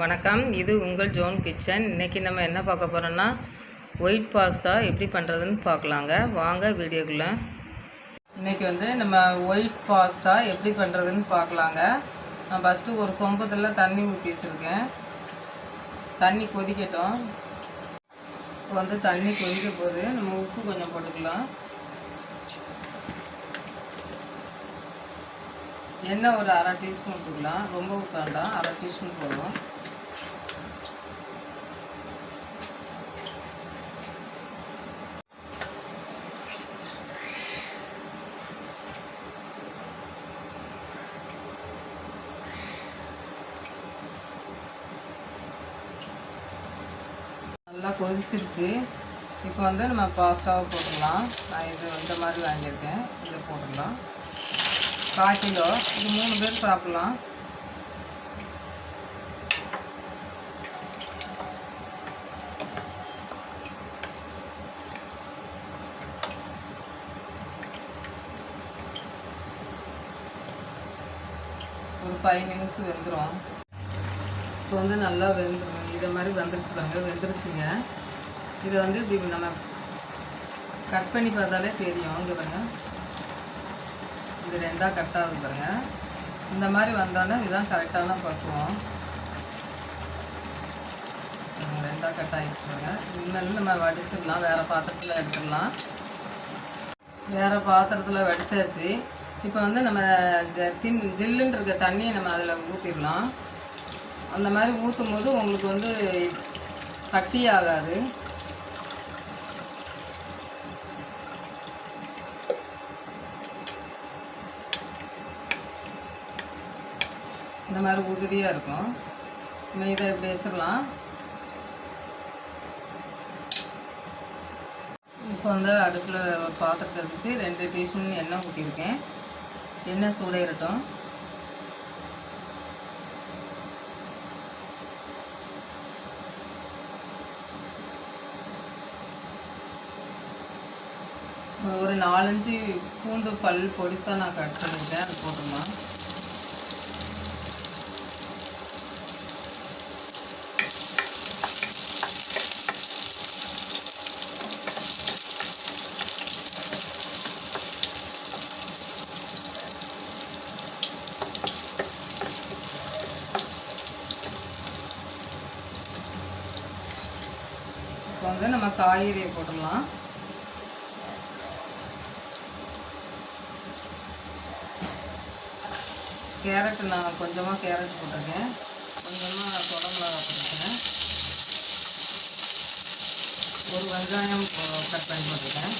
வணக்கம். இது உங்கள் ஜோன் கிச்சன். இன்றைக்கி நம்ம என்ன பார்க்க போகிறோன்னா ஒயிட் பாஸ்தா எப்படி பண்ணுறதுன்னு பார்க்கலாங்க. வாங்க வீடியோக்குள்ளே. இன்றைக்கி வந்து நம்ம ஒயிட் பாஸ்தா எப்படி பண்ணுறதுன்னு பார்க்கலாங்க. நான் ஃபஸ்ட்டு ஒரு சொம்பத்தில் தண்ணி ஊற்றி வச்சுருக்கேன். தண்ணி கொதிக்கட்டும். இப்போ வந்து தண்ணி கொதிக்க போது நம்ம உப்பு கொஞ்சம் போட்டுக்கலாம். எண்ணெய் ஒரு அரை டீஸ்பூன் போட்டுக்கலாம். ரொம்ப வேண்டாம். அரை டீஸ்பூன் போடுவோம் நல்லா கொதிச்சிருச்சு. இப்போ வந்து நம்ம பாஸ்டாவை போட்டுடலாம். நான் இது இந்த மாதிரி வாங்கியிருக்கேன். இதை போட்டுடலாம். கால் கிலோ. இது மூணு பேர் சாப்பிட்லாம். ஒரு ஃபைவ் நிமிஷம் வெந்துடும் இப்போ வந்து நல்லா வெந்துடும் இதை மாதிரி வந்துருச்சு பாருங்க வெந்துருச்சுங்க. இதை வந்து இப்படி நம்ம கட் பண்ணி பார்த்தாலே தெரியும். இங்கே பாருங்க. இது ரெண்டாக கட் ஆகுது பாருங்க. இந்த மாதிரி வந்தோன்னே இதுதான் கரெக்டான பக்குவம் பாருங்க, ரெண்டாக கட் ஆகிடுச்சு பாருங்க. இனிமேல் நம்ம வடிச்சிடலாம். வேறு பாத்திரத்தில் எடுத்துடலாம். வேறு பாத்திரத்தில் வடிச்சாச்சு. இப்போ வந்து நம்ம ஜ தின் ஜில்லுன்னு இருக்க தண்ணியை நம்ம அதில் ஊற்றிடலாம் அந்த மாதிரி ஊற்றும் போது உங்களுக்கு வந்து கட்டி ஆகாது. இந்த மாதிரி உதிரியாக இருக்கும். நம்ம இதை இப்படி வச்சிடலாம். இப்போ வந்து அடுப்பில் ஒரு பாத்திரத்தை வச்சு ரெண்டு டீஸ்பூன் எண்ணெய் ஊற்றிருக்கேன் எண்ணெய் சூடாயிரட்டும் ஒரு நாலஞ்சு பூண்டு பல் பொடிசாக நான் கட் பண்ணியிருக்கேன் அது போட்டுமா இப்போ வந்து நம்ம காய்கறியை போட்டுடலாம். கேரட் நான் கொஞ்சமாக கேரட் போட்டிருக்கேன். கொஞ்சமாக குடமிளகா போட்டிருக்கேன். ஒரு வெங்காயம் கட் பண்ணி போட்டிருக்கேன்.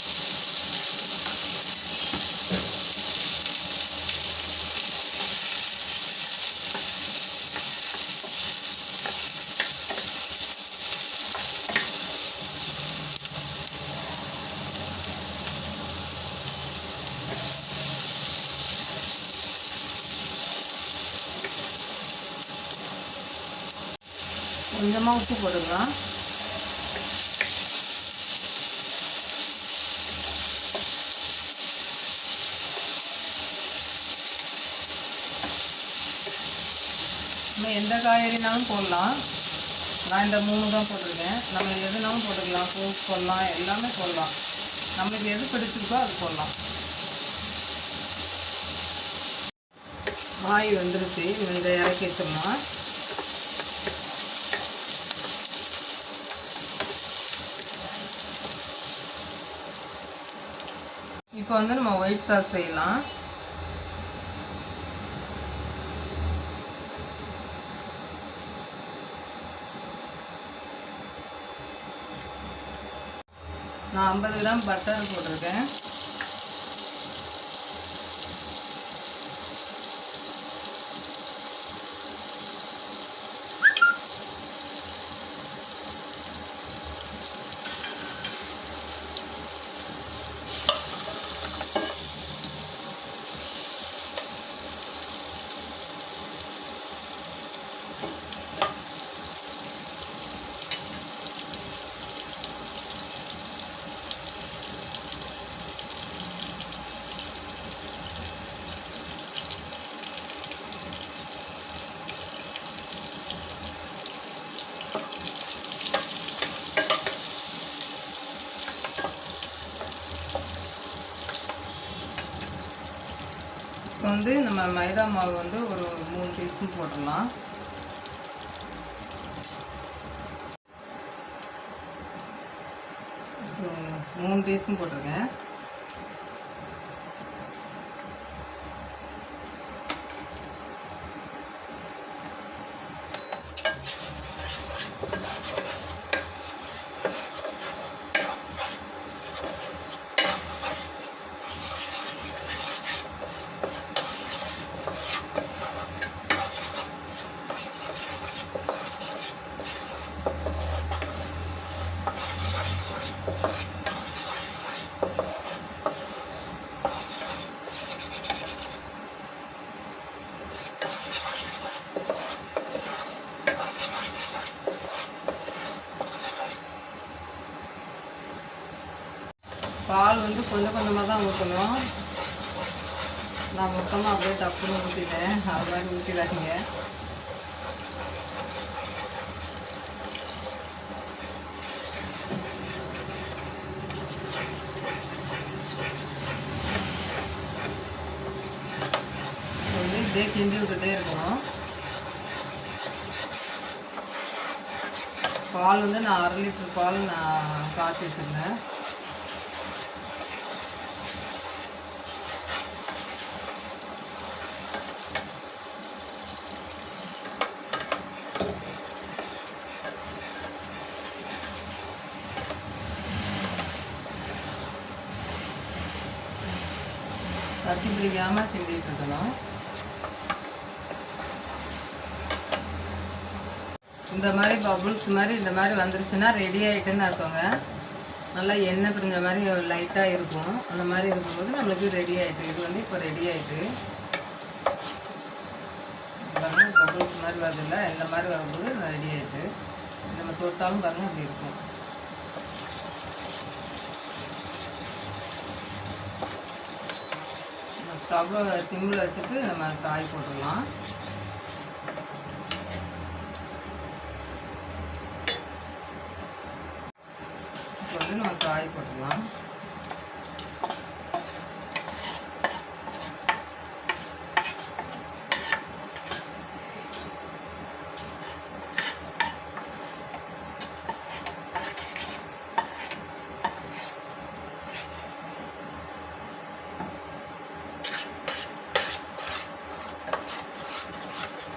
கொஞ்சமாக உப்பு போட்டுக்கலாம் நம்ம எந்த காய்கறினாலும் போடலாம். நான் இந்த மூணு தான் போட்டிருக்கேன். நம்ம எதுனாலும் போட்டுக்கலாம். ஃப்ரூட்ஸ் போடலாம் எல்லாமே போடலாம். நம்மளுக்கு எது பிடிச்சிருக்கோ அது போடலாம். வாய் வந்துருச்சு. இதை இறக்கி வச்சிடலாம் இப்போ வந்து நம்ம ஒயிட் சாஸ் செய்யலாம். நான் ஐம்பது கிராம் பட்டர் போட்டிருக்கேன். இப்போ வந்து நம்ம மைதா மாவு வந்து ஒரு மூணு டீஸ்பூன் போட்டுடலாம். மூணு டீஸ்பூன் போட்டிருக்கேன். பால் வந்து கொஞ்சம் கொஞ்சமாக தான் ஊற்றணும் நான் மொத்தமாக அப்படியே தப்புன்னு ஊற்றிட்டேன் அது மாதிரி ஊற்றிடாதீங்க அப்படியே கிண்டி விட்டுட்டே இருக்கணும். பால் வந்து நான் அரை லிட்டர் பால் நான் காய்ச்சி வச்சுருந்தேன். தட்டி பிடிக்காமல் கிண்டிகிட்டு இருக்கலாம் இந்த மாதிரி பபுள்ஸ் மாதிரி இந்த மாதிரி வந்துருச்சுன்னா ரெடி ஆகிட்டுன்னு இருக்கோங்க நல்லா எண்ணெய் பிரிஞ்ச மாதிரி லைட்டாக இருக்கும். அந்த மாதிரி இருக்கும்போது நம்மளுக்கு ரெடி ஆகிட்டு இது வந்து இப்போ ரெடி ஆகிட்டு பாருங்கள் பபுள்ஸ் மாதிரி வருதுல்ல இந்த மாதிரி வரும்போது ரெடி ஆகிட்டு நம்ம தொட்டாலும் பாருங்கள் அப்படி இருக்கும். ஸ்டவ்வை சிம்மில் வச்சுட்டு நம்ம காய் போட்டுடலாம் இப்போ வந்து நம்ம காய் போட்டுக்கலாம்.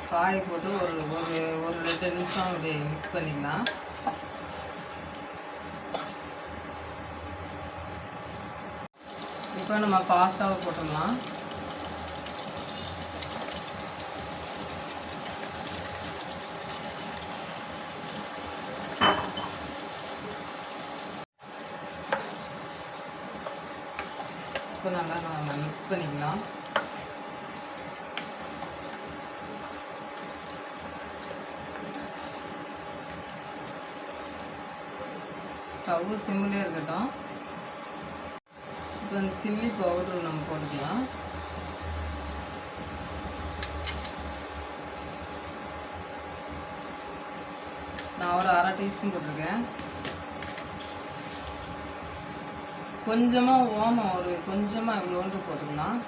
காய் போட்டு ஒரு ஒரு ஒரு ரெண்டு நிமிஷம் அப்படி மிக்ஸ் பண்ணிக்கலாம். இப்போ நம்ம பாஸ்தாவை போட்டுடலாம். இப்போ நல்லா நம்ம மிக்ஸ் பண்ணிக்கலாம். ஸ்டவ் சிம்மிலே இருக்கட்டும். இப்போ சில்லி பவுடர் நம்ம போட்டுக்கலாம். நான் ஒரு அரை டீஸ்பூன் போட்டிருக்கேன். கொஞ்சமாக ஓமம் ஒரு கொஞ்சமாக இவ்வளோண்டு போட்டுக்கலாம்.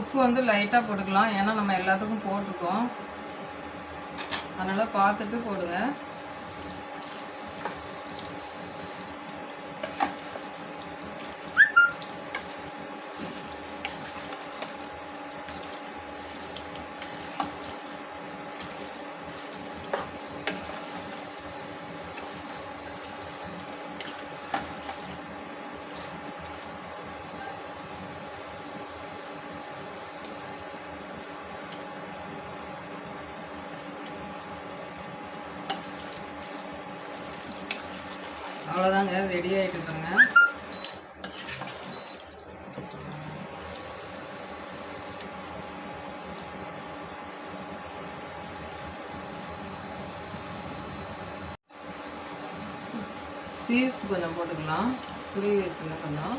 உப்பு வந்து லைட்டாக போட்டுக்கலாம். ஏன்னா நம்ம எல்லாத்துக்கும் போட்டிருக்கோம். அதனால் பார்த்துட்டு போடுங்க. அவ்வளோதாங்க ரெடி ஆகிட்டு இருக்குங்க. சீஸ் கொஞ்சம் போட்டுக்கலாம். புளி வச்சுங்க கொஞ்சம்